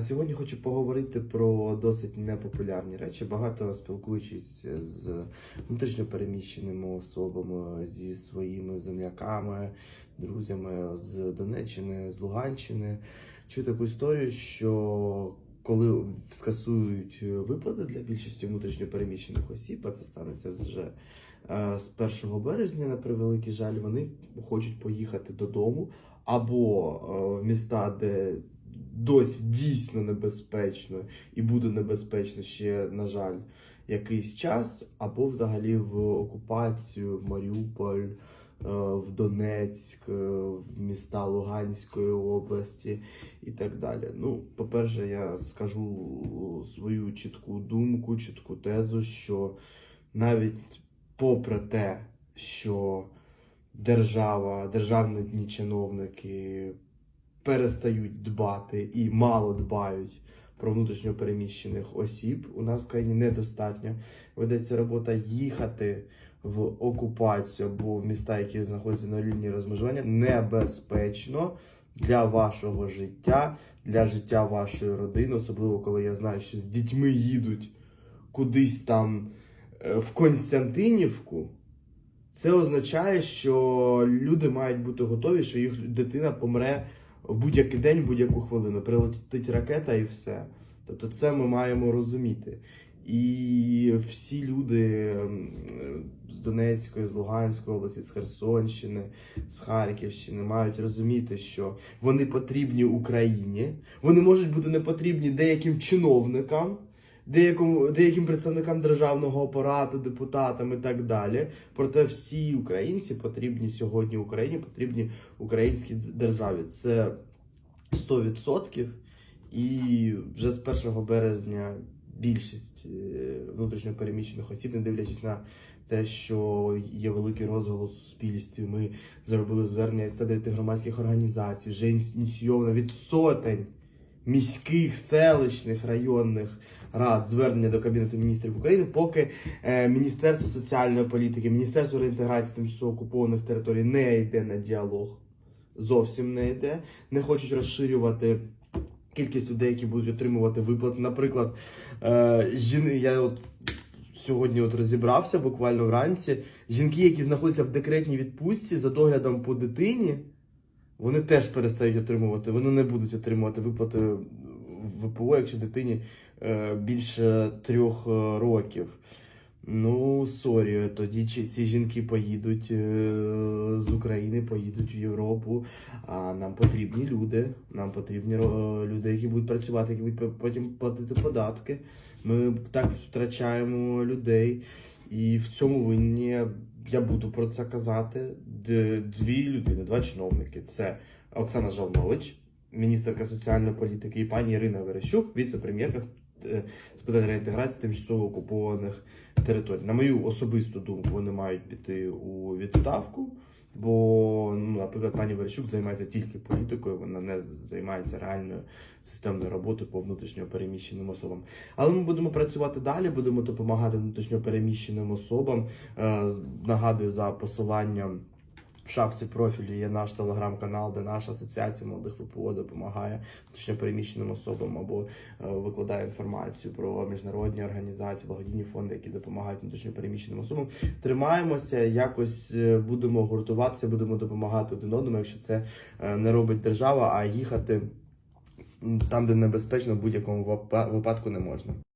Сьогодні хочу поговорити про досить непопулярні речі. Багато спілкуючись з внутрішньопереміщеними особами, зі своїми земляками, друзями з Донеччини, з Луганщини. Чую таку історію, що коли скасують виплати для більшості внутрішньопереміщених осіб, а це станеться вже е, з 1 березня, на превеликий жаль, вони хочуть поїхати додому або е, в міста, де досі дійсно небезпечно і буде небезпечно ще, на жаль, якийсь час, або взагалі в окупацію, в Маріуполь, е, в Донецьк, е, в міста Луганської області і так далі. Ну, по-перше, я скажу свою чітку думку, чітку тезу, що навіть попри те, що держава, державні чиновники перестають дбати і мало дбають про внутрішньопереміщених осіб. У нас в країні недостатньо. Ведеться робота їхати в окупацію або в міста, які знаходяться на лінії розмежування, небезпечно для вашого життя, для життя вашої родини, особливо коли я знаю, що з дітьми їдуть кудись там е, в Константинівку. Це означає, що люди мають бути готові, що їх дитина помре в будь-який день, в будь-яку хвилину. Прилетить ракета і все. Тобто, це ми маємо розуміти. І всі люди з Донецької, з Луганської області, з Херсонщини, з Харківщини мають розуміти, що вони потрібні Україні. Вони можуть бути не потрібні деяким чиновникам, деякому, деяким представникам державного апарату, депутатам і так далі. Проте всі українці потрібні сьогодні Україні, потрібні українській державі. Це 100%. І вже з 1 березня більшість е, внутрішньопереміщених осіб, не дивлячись на те, що є великий розголос у суспільстві, ми зробили звернення від 109 громадських організацій, вже ініційовано від сотень міських, селищних, районних рад звернення до Кабінету міністрів України, поки е, Міністерство соціальної політики, Міністерство реінтеграції тимчасово окупованих територій не йде на діалог. Зовсім не йде, не хочуть розширювати кількість людей, які будуть отримувати виплати. Наприклад, е, я от сьогодні от розібрався буквально вранці. Жінки, які знаходяться в декретній відпустці за доглядом по дитині, вони теж перестають отримувати, вони не будуть отримувати виплати ВПО, якщо дитині е, більше трьох е, років. Ну, сорі, тоді ці жінки поїдуть е, з України, поїдуть в Європу. А нам потрібні люди. Нам потрібні люди, які будуть працювати, які будуть потім платити податки. Ми так втрачаємо людей. І в цьому винні я буду про це казати. Дві людини, два чиновники. Це Оксана Жалнович, міністерка соціальної політики, і пані Ірина Верещук, віце-прем'єрка з е, з питань реінтеграції тимчасово окупованих територій. На мою особисту думку, вони мають піти у відставку. Бо, наприклад, пані Верещук займається тільки політикою, вона не займається реальною системною роботою по внутрішньо переміщеним особам. Але ми будемо працювати далі, будемо допомагати внутрішньо переміщеним особам. Е, Нагадую за посиланням. В шапці профілю є наш телеграм-канал, де наша асоціація молодих ВПО допомагає внутрішньо переміщеним особам або е, викладає інформацію про міжнародні організації, благодійні фонди, які допомагають внутрішньо переміщеним особам. Тримаємося, якось е, будемо гуртуватися, будемо допомагати один одному, якщо це е, не робить держава, а їхати там, де небезпечно, в будь-якому випа- випадку не можна.